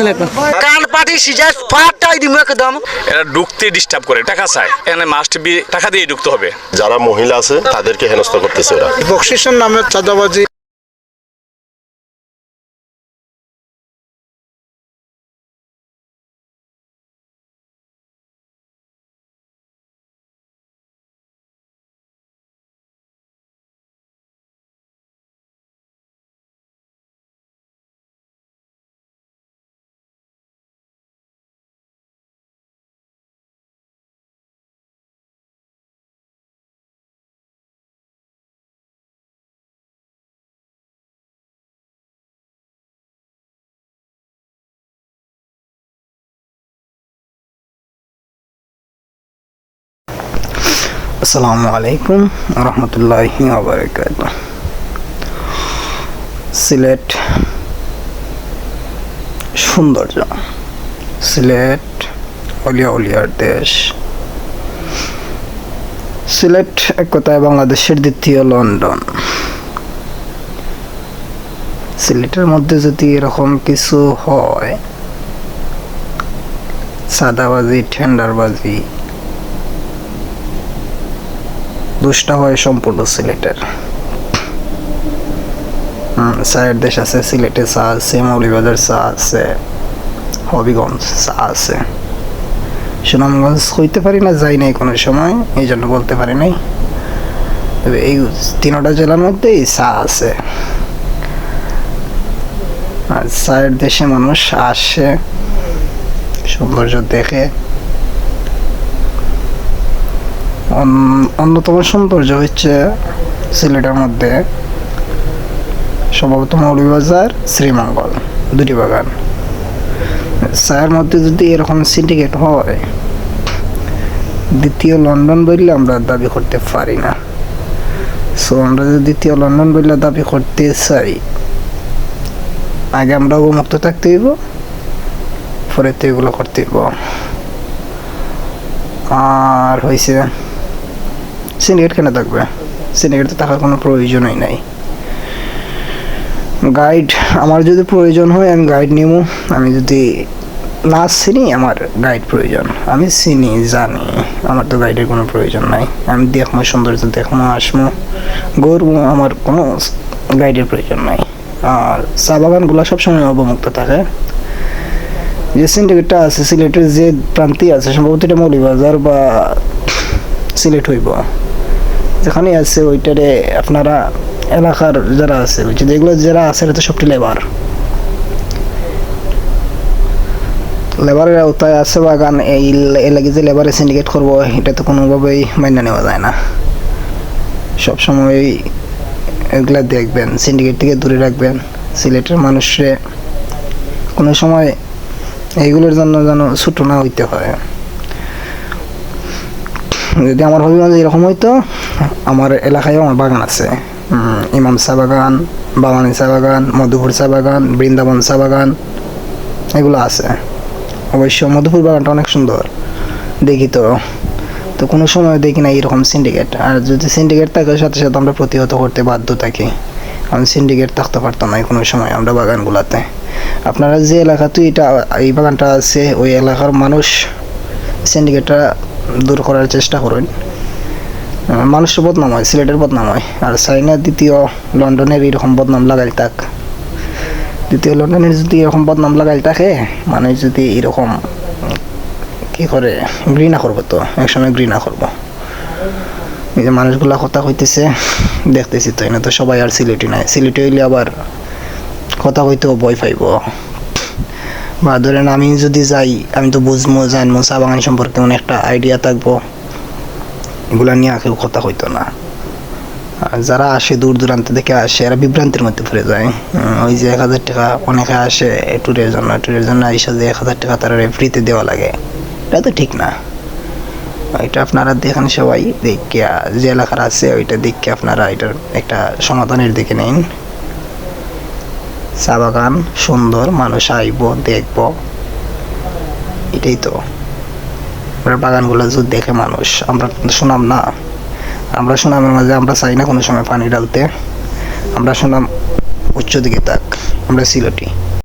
দিলে কান পাটি একদম। এরা ঢুকতে ডিস্টার্ব করে টাকা চায়। এখানে মাস্ট বি টাকা দিয়ে ঢুকতে হবে। যারা মহিলা আছে তাদেরকে হেনস্থা করতেছে ওরা। বকশিসের নামে চাঁদাবাজি আসসালামু আলাইকুম রহমতুল্লাহি আবরকাত সিলেট সৌন্দর্য। সিলেট অলিয়া উলিয়ার দেশ। সিলেট এক কথায় বাংলাদেশের দ্বিতীয় লন্ডন। সিলেটের মধ্যে যদি এরকম কিছু হয়, সাদাবাজি, ঠেন্ডারবাজি দুষ্টা হয় সম্পূর্ণ সিলেটের। চায়ের দেশ আছে সিলেটে চা আছে মৌলিবাজার চা আছে হবিগঞ্জ চা আছে সুনামগঞ্জ। হইতে পারি না, যাই নাই কোনো সময়, এই জন্য বলতে পারি নাই। তবে এই তিনটা জেলার মধ্যেই চা আছে। আর চায়ের দেশে মানুষ আসে, সৌন্দর্য দেখে। অন্যতম সৌন্দর্য হচ্ছে সিলেটের মধ্যে সম্ভবত মৌলভীবাজার, শ্রীমঙ্গল, দুটি বাগান। চায়ের মধ্যে যদি এরকম সিন্ডিকেট হয়, দ্বিতীয় লন্ডন বললে আমরা দাবি করতে পারি না। সো আমরা যদি দ্বিতীয় লন্ডন বললে দাবি করতে চাই, আগে আমরা মুক্ত থাকতে হইব, পরে তো এগুলো করতে হইব। আর হয়েছে সিন্ডিকেট কেন থাকবে? সিন্ডিকেট থাকার কোনো প্রয়োজনই নাই। গাইড আমার যদি প্রয়োজন হয়, আমি গাইড নিব আমি যদি না চিনি, আমার গাইড প্রয়োজন। আমি চিনি, জানি। আমার তো গাইডের কোনো প্রয়োজন নাই। আমি দেখব সৌন্দর্য দেখব আসব গরবো আমার কোনো গাইডের প্রয়োজন নাই। আর চা বাগানগুলো সবসময় অবমুক্ত থাকে। যে সিন্ডিকেটটা আছে, সিলেটের যে প্রান্তি আছে, সম্ভবত এটা মৌলিবাজার বা সিলেট হইব। যেখানে আছে, ওইটারে আপনারা এলাকার যারা আছে যেগুলো যারা আছে এটা সবটি লেবার। লেবারের আওতায় আছে বাগান এই এলাকি যে লেবারে সিন্ডিকেট করব, এটা তো কোনোভাবেই মান্য নেওয়া যায় না। সবসময় এগুলা দেখবেন সিন্ডিকেট থেকে দূরে রাখবেন। সিলেটের মানুষরে কোনো সময় এইগুলোর জন্য যেন ছুটো না হইতে হয়। যদি আমার হবিগঞ্জে এরকম হইতো, আমার এলাকায় আমার বাগান আছে। ইমাম চা বাগান বাগানি চা বাগান, মধুপুর চা বাগান, বৃন্দাবন চা বাগান, এগুলো আছে। অবশ্য মধুপুর বাগানটা অনেক সুন্দর, দেখি তো। তো কোনো সময় দেখি না এরকম সিন্ডিকেট আর যদি সিন্ডিকেট থাকে সাথে সাথে আমরা প্রতিহত করতে বাধ্য থাকি, কারণ সিন্ডিকেট থাকতে পারতো না কোনো সময় আমরা বাগানগুলোতে। আপনারা যে এলাকাতে এটা, এই বাগানটা আছে, ওই এলাকার মানুষ সিন্ডিকেটটা দূর করার চেষ্টা করুন। মানুষের বদনাম হয়, সিলেটের বদনাম হয়। আর চাইনা দ্বিতীয় লন্ডনের এরকম বদনাম লাগাই থাক দ্বিতীয় লন্ডনের যদি এরকম বদনাম লাগাই থাকে মানে যদি এরকম, কি করে, ঘৃণা করব তো? একসময় ঘৃণা করব। এই যে মানুষগুলা কথা কইতেছে, দেখতেছি তো, এনে তো সবাই আর সিলেটি নাই। সিলেটি হইলে আবার কথা কইতেও ভয় পাইব। বা ধরেন আমি যদি যাই, আমি তো বুঝব জানব চা বাগান সম্পর্কে মানে একটা আইডিয়া থাকব। এগুলা নিয়ে কেউ কথা হইতো না। যারা আসে দূর দূরান্ত থেকে আসে, এরা বিভ্রান্তির মধ্যে পড়ে যায়। ওই যে এক হাজার টাকা অনেকে আসে ট্যুরের জন্য ট্যুরের জন্য এসে যে এক হাজার টাকা তারা ফ্রিতে দেওয়া লাগে। এটা তো ঠিক না। এটা আপনারা দেখেন সবাই, দেখিয়া যে এলাকার আছে, ওইটা দেখে আপনারা এটার একটা সমাধানের দিকে নিন। চা বাগান সুন্দর, মানুষ আইব, দেখব। এটাই তো। বাগানগুলো যদি দেখে মানুষ, আমরা শুনাম না। আমরা সুনামের মাঝে আমরা চাই না কোনো সময় পানি ডালতে আমরা সুনাম উচ্চ দিকে তাক, আমরা সিলেটি।